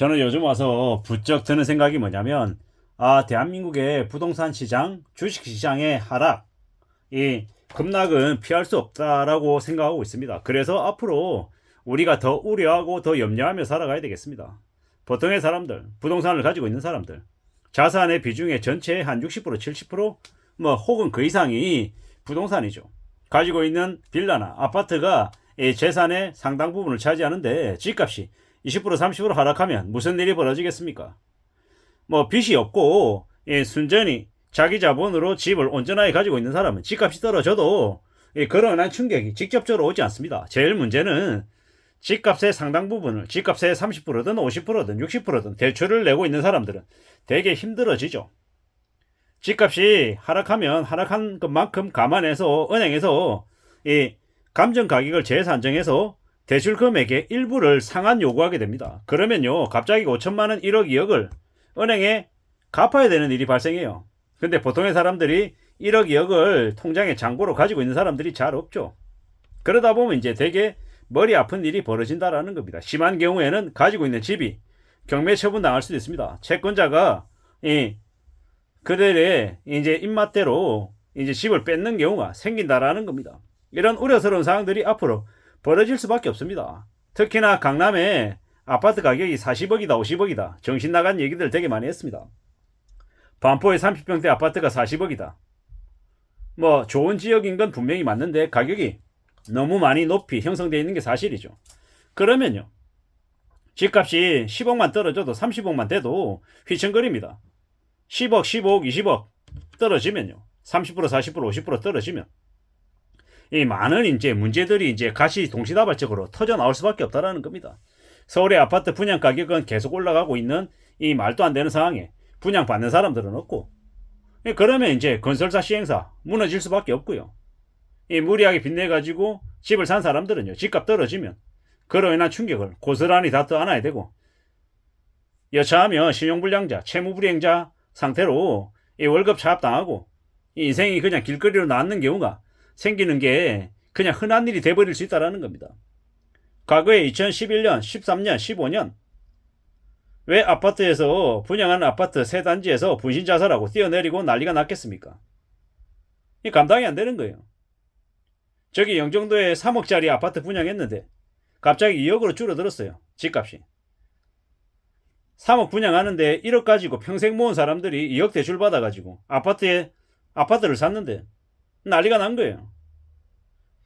저는 요즘 와서 부쩍 드는 생각이 뭐냐면, 아, 대한민국의 부동산 시장, 주식 시장의 하락, 이 급락은 피할 수 없다라고 생각하고 있습니다. 그래서 앞으로 우리가 더 우려하고 더 염려하며 살아가야 되겠습니다. 보통의 사람들, 부동산을 가지고 있는 사람들, 자산의 비중의 전체의 한 60%, 70%, 뭐, 혹은 그 이상이 부동산이죠. 가지고 있는 빌라나 아파트가 이 재산의 상당 부분을 차지하는데 집값이 20% 30% 하락하면 무슨 일이 벌어지겠습니까? 뭐 빚이 없고 예, 순전히 자기 자본으로 집을 온전하게 가지고 있는 사람은 집값이 떨어져도 예, 그러한 충격이 직접적으로 오지 않습니다. 제일 문제는 집값의 상당 부분을 집값의 30%든 50%든 60%든 대출을 내고 있는 사람들은 되게 힘들어지죠. 집값이 하락하면 하락한 것만큼 감안해서 은행에서 이 감정 가격을 재산정해서 대출 금액의 일부를 상한 요구하게 됩니다. 그러면요, 갑자기 5천만 원, 1억, 2억을 은행에 갚아야 되는 일이 발생해요. 근데 보통의 사람들이 1억, 2억을 통장에 잔고로 가지고 있는 사람들이 잘 없죠. 그러다 보면 이제 되게 머리 아픈 일이 벌어진다라는 겁니다. 심한 경우에는 가지고 있는 집이 경매 처분 당할 수도 있습니다. 채권자가 이 그들의 이제 입맛대로 이제 집을 뺏는 경우가 생긴다라는 겁니다. 이런 우려스러운 사항들이 앞으로 벌어질 수밖에 없습니다. 특히나 강남에 아파트 가격이 40억이다, 50억이다. 정신 나간 얘기들 되게 많이 했습니다. 반포의 30평대 아파트가 40억이다. 뭐 좋은 지역인 건 분명히 맞는데 가격이 너무 많이 높이 형성되어 있는 게 사실이죠. 그러면요. 집값이 10억만 떨어져도 30억만 돼도 휘청거립니다. 10억, 15억, 20억 떨어지면요. 30%, 40%, 50% 떨어지면 이 많은 이제 문제들이 이제 같이 동시다발적으로 터져 나올 수밖에 없다라는 겁니다. 서울의 아파트 분양 가격은 계속 올라가고 있는 이 말도 안 되는 상황에 분양 받는 사람들은 없고 예, 그러면 이제 건설사 시행사 무너질 수밖에 없고요. 이 무리하게 빚내 가지고 집을 산 사람들은요. 집값 떨어지면 그로 인한 충격을 고스란히 다 떠안아야 되고 여차하면 신용불량자, 채무불이행자 상태로 이 월급 차압당하고 이 인생이 그냥 길거리로 나앉는 경우가 생기는 게 그냥 흔한 일이 돼버릴 수 있다는 겁니다. 과거에 2011년, 13년, 15년 왜 아파트에서 분양하는 아파트 세 단지에서 분신 자살하고 뛰어내리고 난리가 났겠습니까? 이 감당이 안 되는 거예요. 저기 영종도에 3억짜리 아파트 분양했는데 갑자기 2억으로 줄어들었어요. 집값이. 3억 분양하는데 1억 가지고 평생 모은 사람들이 2억 대출 받아가지고 아파트에 아파트를 샀는데 난리가 난 거예요.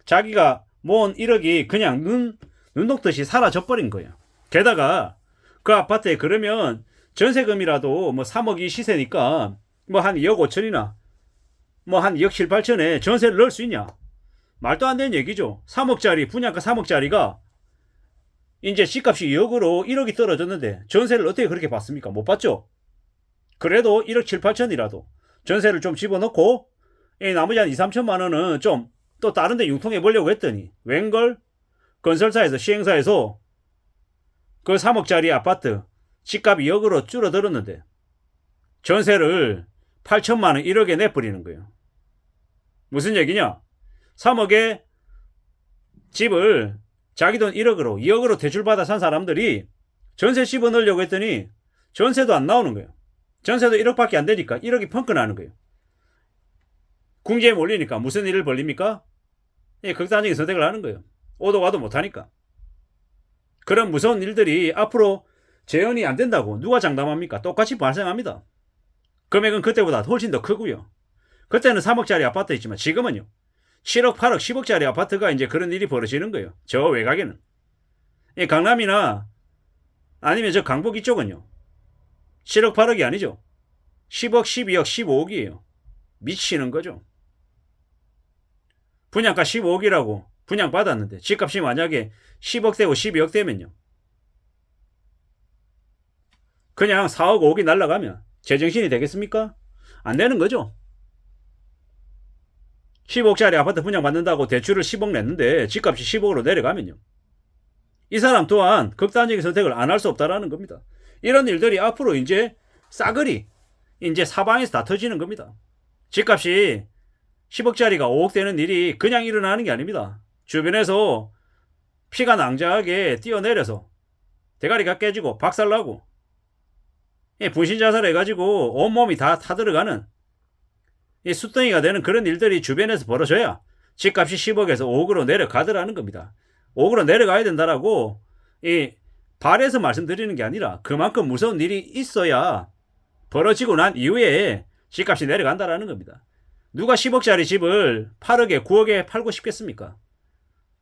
자기가 모은 1억이 그냥 눈, 눈 녹듯이 사라져 버린 거예요. 게다가 그 아파트에 그러면 전세금이라도 뭐 3억이 시세니까 뭐 한 2억 5천이나 뭐 한 2억 7, 8천에 전세를 넣을 수 있냐? 말도 안 되는 얘기죠. 3억짜리, 분양가 3억짜리가 이제 집값이 2억으로 1억이 떨어졌는데 전세를 어떻게 그렇게 받습니까? 못 받죠? 그래도 1억 7, 8천이라도 전세를 좀 집어넣고 이 나머지 한 2, 3천만 원은 좀 또 다른 데 융통해 보려고 했더니 웬걸 건설사에서 시행사에서 그 3억짜리 아파트 집값 2억으로 줄어들었는데 전세를 8천만 원 1억에 내버리는 거예요. 무슨 얘기냐? 3억에 집을 자기 돈 1억으로 2억으로 대출받아 산 사람들이 전세 씹어 넣으려고 했더니 전세도 안 나오는 거예요. 전세도 1억밖에 안 되니까 1억이 펑크 나는 거예요. 궁지에 몰리니까 무슨 일을 벌립니까? 예, 극단적인 선택을 하는 거예요. 오도 가도 못하니까. 그런 무서운 일들이 앞으로 재현이 안 된다고 누가 장담합니까? 똑같이 발생합니다. 금액은 그때보다 훨씬 더 크고요. 그때는 3억짜리 아파트 있지만 지금은요. 7억, 8억, 10억짜리 아파트가 이제 그런 일이 벌어지는 거예요. 저 외곽에는. 이 강남이나 아니면 저 강북 이쪽은요. 7억, 8억이 아니죠. 10억, 12억, 15억이에요. 미치는 거죠. 분양가 15억이라고 분양 받았는데 집값이 만약에 10억 되고 12억 되면요. 그냥 4억, 5억이 날라가면 제정신이 되겠습니까? 안 되는 거죠. 10억짜리 아파트 분양 받는다고 대출을 10억 냈는데 집값이 10억으로 내려가면요. 이 사람 또한 극단적인 선택을 안 할 수 없다라는 겁니다. 이런 일들이 앞으로 이제 싸그리 이제 사방에서 다 터지는 겁니다. 집값이 10억짜리가 5억 되는 일이 그냥 일어나는 게 아닙니다. 주변에서 피가 낭자하게 뛰어내려서 대가리가 깨지고 박살나고 이 분신 자살 해가지고 온몸이 다 타들어가는 이 숫덩이가 되는 그런 일들이 주변에서 벌어져야 집값이 10억에서 5억으로 내려가더라는 겁니다. 5억으로 내려가야 된다라고 이 발에서 말씀드리는 게 아니라 그만큼 무서운 일이 있어야 벌어지고 난 이후에 집값이 내려간다라는 겁니다. 누가 10억짜리 집을 8억에 9억에 팔고 싶겠습니까?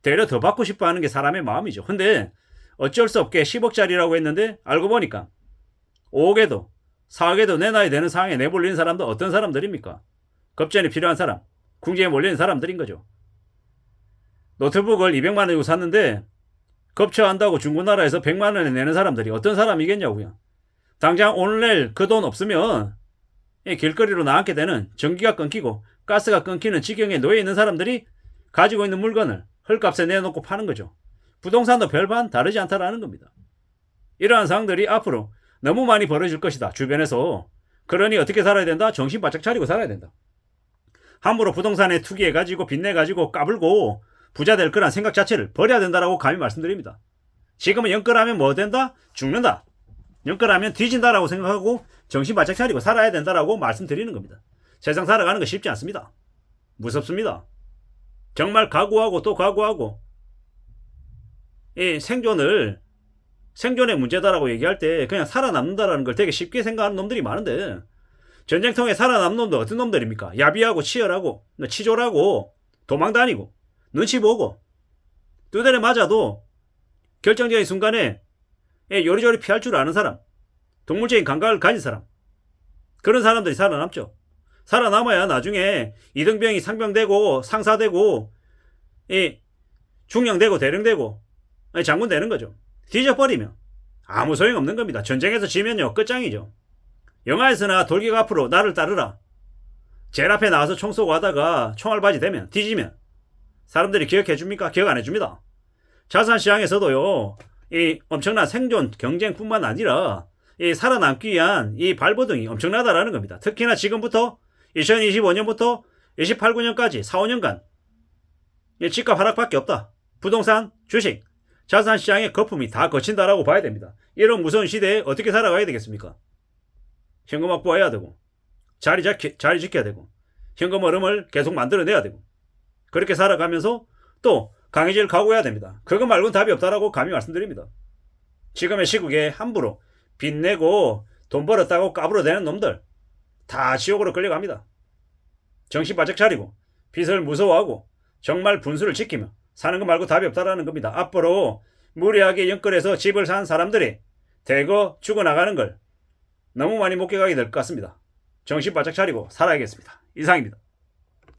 되려 더 받고 싶어 하는 게 사람의 마음이죠. 근데 어쩔 수 없게 10억짜리라고 했는데 알고 보니까 5억에도 4억에도 내놔야 되는 상황에 내몰리는 사람도 어떤 사람들입니까? 급전이 필요한 사람, 궁지에 몰리는 사람들인 거죠. 노트북을 200만 원 주고 샀는데 급처한다고 중고나라에서 100만 원에 내는 사람들이 어떤 사람이겠냐고요. 당장 오늘 그돈 없으면 이 길거리로 나앉게 되는 전기가 끊기고 가스가 끊기는 지경에 놓여 있는 사람들이 가지고 있는 물건을 헐값에 내놓고 파는 거죠. 부동산도 별반 다르지 않다라는 겁니다. 이러한 상황들이 앞으로 너무 많이 벌어질 것이다. 주변에서. 그러니 어떻게 살아야 된다? 정신 바짝 차리고 살아야 된다. 함부로 부동산에 투기해가지고 빚내가지고 까불고 부자 될 거란 생각 자체를 버려야 된다라고 감히 말씀드립니다. 지금은 연끌하면 뭐 된다? 죽는다. 연끌하면 뒤진다라고 생각하고 정신 바짝 차리고 살아야 된다라고 말씀드리는 겁니다. 세상 살아가는 거 쉽지 않습니다. 무섭습니다. 정말 각오하고 또 각오하고 이 생존을 생존의 문제다라고 얘기할 때 그냥 살아남는다라는 걸 되게 쉽게 생각하는 놈들이 많은데 전쟁통에 살아남는 놈들 어떤 놈들입니까? 야비하고 치열하고 치졸하고 도망다니고 눈치 보고 두대를 맞아도 결정적인 순간에 예, 요리조리 피할 줄 아는 사람 동물적인 감각을 가진 사람 그런 사람들이 살아남죠. 살아남아야 나중에 이등병이 상병되고 상사되고 이 중령되고 대령되고 아니, 장군 되는 거죠. 뒤져버리면 아무 소용 없는 겁니다. 전쟁에서 지면요 끝장이죠. 영화에서나 돌격 앞으로 나를 따르라. 제일 앞에 나와서 총 쏘고 하다가 총알바지 되면 뒤지면 사람들이 기억해 줍니까? 기억 안 해줍니다. 자산 시장에서도요. 이 엄청난 생존 경쟁뿐만 아니라 이 살아남기 위한 이 발버둥이 엄청나다라는 겁니다. 특히나 지금부터 2025년부터 28, 9년까지 4, 5년간 이 집값 하락밖에 없다. 부동산, 주식, 자산 시장의 거품이 다 거친다라고 봐야 됩니다. 이런 무서운 시대에 어떻게 살아가야 되겠습니까? 현금 확보해야 되고 자리, 잡, 자리 지켜야 되고 현금 흐름을 계속 만들어내야 되고 그렇게 살아가면서 또 강해질 각오해야 됩니다. 그거 말고는 답이 없다라고 감히 말씀드립니다. 지금의 시국에 함부로 빚내고 돈 벌었다고 까불어대는 놈들 다 지옥으로 끌려갑니다. 정신 바짝 차리고 빚을 무서워하고 정말 분수를 지키며 사는 것 말고 답이 없다라는 겁니다. 앞으로 무리하게 연끌해서 집을 산 사람들이 대거 죽어나가는 걸 너무 많이 목격하게 될 것 같습니다. 정신 바짝 차리고 살아야겠습니다. 이상입니다.